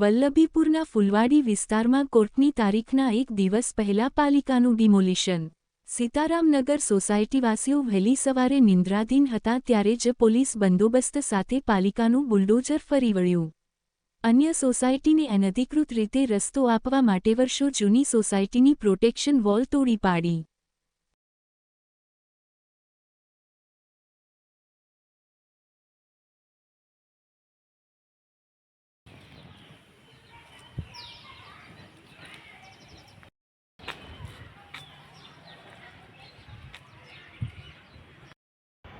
વલ્લભીપુરના ફુલવાડી વિસ્તારમાં કોર્ટની તારીખના એક દિવસ પહેલા પાલિકાનું ડિમોલિશન. સીતારામનગર સોસાયટીવાસીઓ વહેલી સવારે નિંદ્રાધીન હતા ત્યારે જ પોલીસ બંદોબસ્ત સાથે પાલિકાનું બુલડોઝર ફરી વળ્યું. અન્ય સોસાયટીને અનધિકૃત રીતે રસ્તો આપવા માટે વર્ષો જૂની સોસાયટીની પ્રોટેક્શન વોલ તોડી પાડી.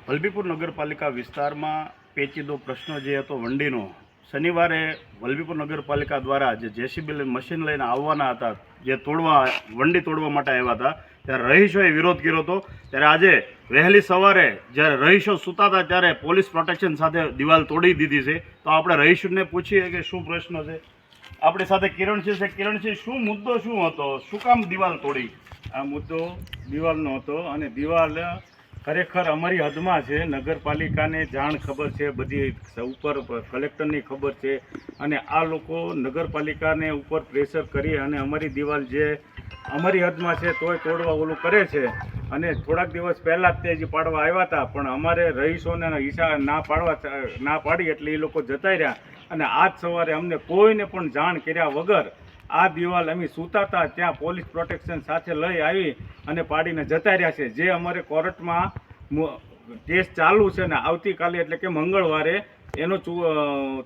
વલભીપુર નગરપાલિકા વિસ્તારમાં પેચીદો પ્રશ્ન જે હતો વંડીનો, શનિવારે વલભીપુર નગરપાલિકા દ્વારા જે જેસીબી મશીન લઈને આવવાના હતા, જે તોડવા, વંડી તોડવા માટે આવ્યા હતા, ત્યારે રહીશોએ વિરોધ કર્યો હતો. ત્યારે આજે વહેલી સવારે જ્યારે રહીશો સૂતા હતા ત્યારે પોલીસ પ્રોટેક્શન સાથે દિવાલ તોડી દીધી છે. તો આપણે રહીશોને પૂછીએ કે શું પ્રશ્ન છે? આપણી સાથે કિરણસિંહ છે. કિરણસિંહ, શું મુદ્દો શું હતો? શું કામ દિવાલ તોડી? આ મુદ્દો દિવાલનો હતો અને દિવાલ ખરેખર અમારી હદમાં છે, નગરપાલિકાને જાણ ખબર છે, બધી ઉપર કલેક્ટરની ખબર છે અને આ લોકો નગરપાલિકાને ઉપર પ્રેશર કરી અને અમારી દિવાલ જે અમારી હદમાં છે તોય તોડવા ઓલું કરે છે અને થોડાક દિવસ પહેલાં જ તે જે પાડવા આવ્યા હતા, પણ અમારે રહીશોને ઈશા ના પાડવા ના પાડી એટલે એ લોકો જતા રહ્યા અને આજ સવારે અમને કોઈને પણ જાણ કર્યા વગર આ દિવાલ અમે સૂતા હતા ત્યાં પોલીસ પ્રોટેક્શન સાથે લઈ આવી અને પાડીને જતા રહ્યા છે. જે અમારે કોર્ટમાં કેસ ચાલુ છે ને આવતીકાલે એટલે કે મંગળવારે એનો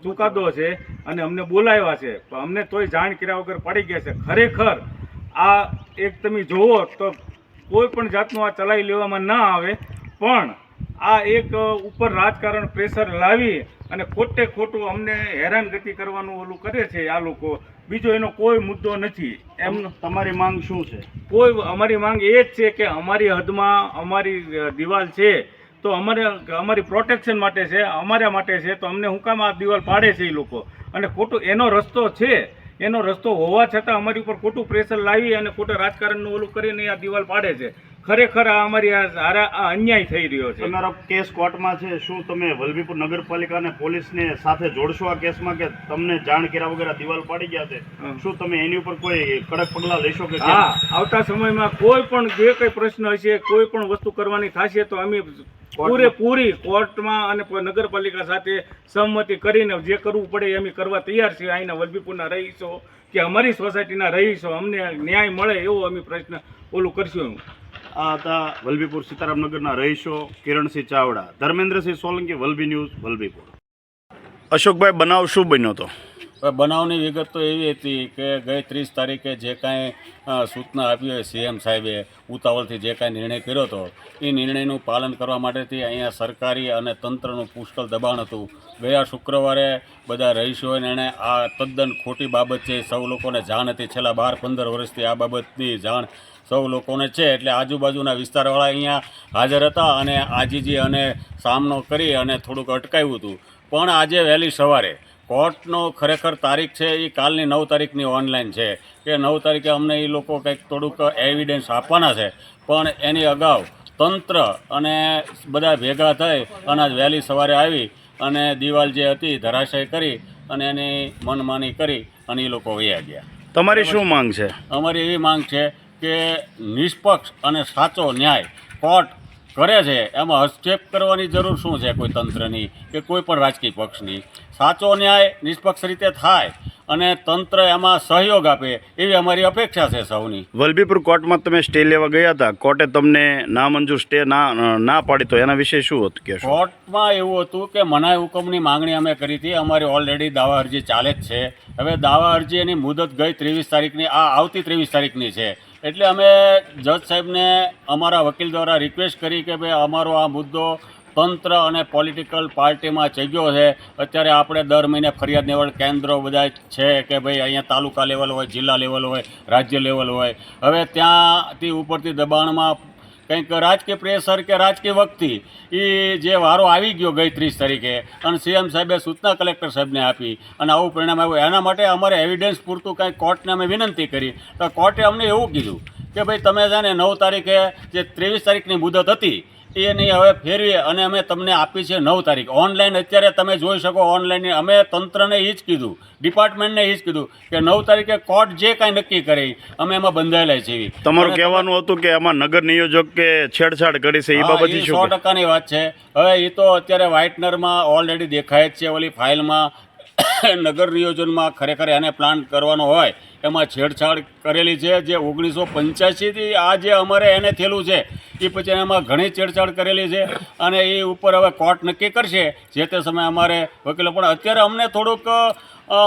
ચુકાદો છે અને અમને બોલાવ્યા છે. અમને તોય જાણ કર્યા વગર પડી ગયા છે. ખરેખર આ એક તમે જોવો તો કોઈ પણ જાતનું આ ચલાવી લેવામાં ના આવે. પણ આ એક ઉપર રાજકારણ પ્રેશર લાવી અને ખોટે ખોટું અમને હેરાનગતિ કરવાનું ઓલું કરે છે આ લોકો. બીજો એનો કોઈ મુદ્દો નથી. એમ તમારી માંગ શું છે? કોઈ અમારી માંગ એ જ છે કે અમારી હદમાં અમારી દિવાલ છે તો અમારે અમારી પ્રોટેક્શન માટે છે અમારા માટે છે તો અમને હું કામ આ દિવાલ પાડે છે એ લોકો? અને ખોટું એનો રસ્તો છે એનો રસ્તો હોવા છતાં અમારી ઉપર ખોટું પ્રેશર લાવી અને ખોટા રાજકારણનું ઓલું કરીને આ દિવાલ પાડે છે. ખરેખર આ અમારી આ અન્યાય થઈ રહ્યો છે. તમારો કેસ કોર્ટમાં છે શું તમે વલભીપુર નગરપાલિકા અને પોલીસને સાથે જોડશો આ કેસમાં કે તમને જાણ કર્યા વગર દિવાલ પાડી ગયા છે? શું તમે એની ઉપર કોઈ કડક પગલાં લેશો કે હા આવતા સમયમાં કોઈ પણ જે કંઈ પ્રશ્ન હશે કોઈ પણ વસ્તુ કરવાની થશે તો અમે પૂરેપૂરી કોર્ટમાં અને નગરપાલિકા સાથે સંમતિ કરીને જે કરવું પડે એ અમે કરવા તૈયાર છીએ. અહીંના વલભીપુરના રહીશો કે અમારી સોસાયટીના રહીશો અમને ન્યાય મળે એવો અમે પ્રશ્ન ઓલું કરશું આ હતા વલભીપુર સીતારામનગરના રહીશો કિરણસિંહ ચાવડા, ધર્મેન્દ્રસિંહ સોલંકી, વલભી ન્યૂઝ વલભીપુર. અશોકભાઈ, બનાવ શું બન્યો હતો બનાવની વિગત તો એવી હતી કે ગઈ ત્રીસ તારીખે જે કાંઈ સૂચના આપી હોય સીએમ સાહેબે ઉતાવળથી જે કાંઈ નિર્ણય કર્યો હતો, એ નિર્ણયનું પાલન કરવા માટેથી અહીંયા સરકારી અને તંત્રનું પુષ્કળ દબાણ હતું. ગયા શુક્રવારે બધા રહીશોને એણે આ તદ્દન ખોટી બાબત છે, સૌ લોકોને જાણ હતી. છેલ્લા બાર પંદર વર્ષથી આ બાબતની જાણ સૌ લોકોને છે, એટલે આજુબાજુના વિસ્તારવાળા અહીંયા હાજર હતા અને આજીજી અને સામનો કરી અને થોડુંક અટકાવ્યું હતું. પણ આજે વહેલી સવારે કોર્ટનો ખરેખર તારીખ છે એ કાલની નવ તારીખની ઓનલાઈન છે. કે નવ તારીખે અમને એ લોકો કંઈક થોડુંક એવિડન્સ આપવાના છે. પણ એની અગાઉ તંત્ર અને બધા ભેગા થઈ અને આજ વહેલી સવારે આવી અને દિવાલ જે હતી ધરાશય કરી અને એની મનમાની કરી અને એ લોકો વયા ગયા. તમારી શું માંગ છે? અમારી એવી માંગ છે કે નિષ્પક્ષ અને સાચો ન્યાય કોર્ટ કરે છે. એમાં હસ્તક્ષેપ કરવાની જરૂર શું છે કોઈ તંત્રની કે કોઈ પણ રાજકીય પક્ષની? સાચો ન્યાય નિષ્પક્ષ રીતે થાય અને તંત્ર એમાં સહયોગ આપે એવી અમારી અપેક્ષા છે સૌની. વલભીપુર કોર્ટમાં તમે સ્ટે લેવા ગયા હતા. કોર્ટે તમને નામંજૂર સ્ટે ના ના પાડી તો એના વિશે શું હતું કે કોર્ટમાં એવું હતું કે મનાઈ હુકમની માંગણી અમે કરી હતી. અમારી ઓલરેડી દાવા અરજી ચાલે જ છે. હવે દાવા અરજી એની મુદત ગઈ ત્રેવીસ તારીખની આ આવતી ત્રેવીસ તારીખની છે. એટલે અમે જજ સાહેબને અમારા વકીલ દ્વારા રિક્વેસ્ટ કરી કે ભાઈ અમારો આ મુદ્દો તંત્ર અને પોલિટિકલ પાર્ટીમાં ચગ્યો છે. અત્યારે આપણે દર મહિને ફરિયાદ નિવારણ કેન્દ્રો બધા છે કે ભાઈ અહીંયા તાલુકા લેવલ હોય, જિલ્લા લેવલ હોય, રાજ્ય લેવલ હોય. હવે ત્યાંથી ઉપરથી દબાણમાં કંઈક રાજકીય પ્રેશર કે રાજકીય વખતથી એ જે વારો આવી ગયો ગઈ ત્રીસ તારીખે અને સીએમ સાહેબે સૂચના કલેક્ટર સાહેબને આપી, અને આવું પરિણામ આવ્યું. એના માટે અમારે એવિડન્સ પૂરતું કંઈક કોર્ટને અમે વિનંતી કરી. તો કોર્ટે અમને એવું કીધું કે ભાઈ તમે છે નવ તારીખે જે ત્રેવીસ તારીખની મુદત હતી એ નહીં હવે ફેરવી અને અમે તમને આપી છે નવ તારીખ. ઓનલાઈન અત્યારે તમે જોઈ શકો ઓનલાઈન અમે તંત્રને એ જ કીધું ડિપાર્ટમેન્ટને એ જ કીધું કે નવ તારીખે કોર્ટ જે કાંઈ નક્કી કરે અમે એમાં બંધાયેલા છીએ તમારું કહેવાનું હતું કે આમાં નગર નિયોજક કે છેડછાડ કરી છે એ બાબતે સો ટકાની વાત છે. હવે એ તો અત્યારે વ્હાઇટનરમાં ઓલરેડી દેખાય જ છે ઓલી ફાઇલમાં નગર નિયોજનમાં ખરેખર એને પ્લાન કરવાનો હોય એમાં છેડછાડ કરેલી છે જે ઓગણીસો પંચ્યાસીથી આ જે અમારે એને થયેલું છે એ પછી એમાં ઘણી છેડછાડ કરેલી છે અને એ ઉપર હવે કોર્ટ નક્કી કરશે જે તે સમયે અમારે વકીલો પણ અત્યારે અમને થોડુંક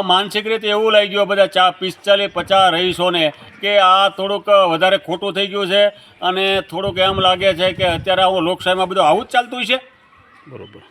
માનસિક રીતે એવું લાગી ગયું બધા ચા પિસ્તાલીસ પચાસ રહીશોને કે આ થોડુંક વધારે ખોટું થઈ ગયું છે અને થોડુંક એમ લાગે છે કે અત્યારે આવું લોકશાહીમાં બધું આવું જ ચાલતું છે બરોબર.